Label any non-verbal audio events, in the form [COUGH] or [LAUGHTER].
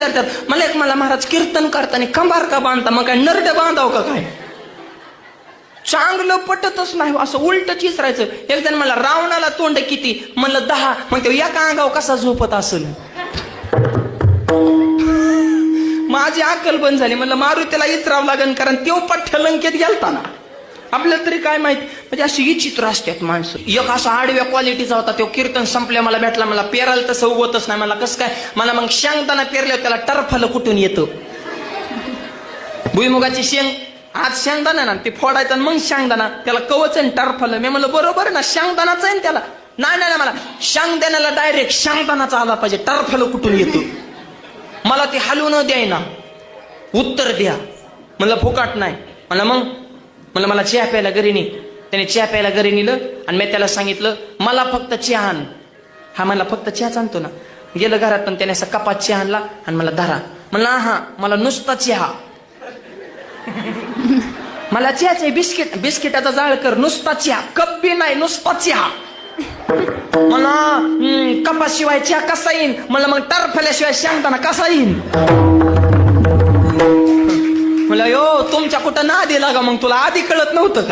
करतात. मला एक मला महाराज कीर्तन करताना कंबार का बांधता? मग काय नरड बांधाव का काय? चांगलं पटतच नाही हो, असं उलट चिसरायचं. एक जण मला रावणाला तोंड किती? म्हणलं दहा. मग ते एका अंगाव कसा झोपत असेल? माझी अक्कल बंद झाली. म्हणलं मारुतीला इचराव इचरावं लागेल कारण तो पठ्ठ लंकेत गेलता ना. आपल्याला तरी काय माहीत? म्हणजे अशी विचित्र असतात माणसं. एक असा आडव्या क्वालिटीचा होता तो कीर्तन संपल्या मला भेटला मला पेरायला तसं उगवतच नाही. मला कसं काय? मला मग शेंगताना पेरल्यावर त्याला टरफलं कुठून येतं? भुईमुगाची शेंग आज शेंगदाणा ना ते फोडायचं आणि मग शेंगदाना त्याला कवच आहे टरफलं. मी म्हणलं बरोबर आहे ना शेंगदानाच आहे ना त्याला? नाही नाही मला शेंगदाण्याला डायरेक्ट शेंगदानाचा आला पाहिजे टरफलं कुठून येतो? मला ते हलवून द्यायना. उत्तर द्या. म्हणलं फुकाट नाही. म्हणलं मग म्हणलं मला चहा प्यायला घरी नी. त्याने चहा प्यायला घरी नेलं आणि मी त्याला सांगितलं मला फक्त चहा आण. हा मला फक्त चहाच आणतो ना. गेलं घरात पण त्याने असा कपात चहा आणला आणि मला धरा. म्हणलं हा मला नुसता चहा. [LAUGHS] मला चहाच आहे बिस्किट बिस्किटाचा जाळ कर नुसता चहा. कप बी नाही नुसता चहा. [LAUGHS] मला कपाशिवाय चहा कसा येईन? मला मग टरफल्याशिवाय शांताना कसा येईन? म्हणलं यो तुमच्या ना दिला का मग तुला. आधी कळत नव्हतं का?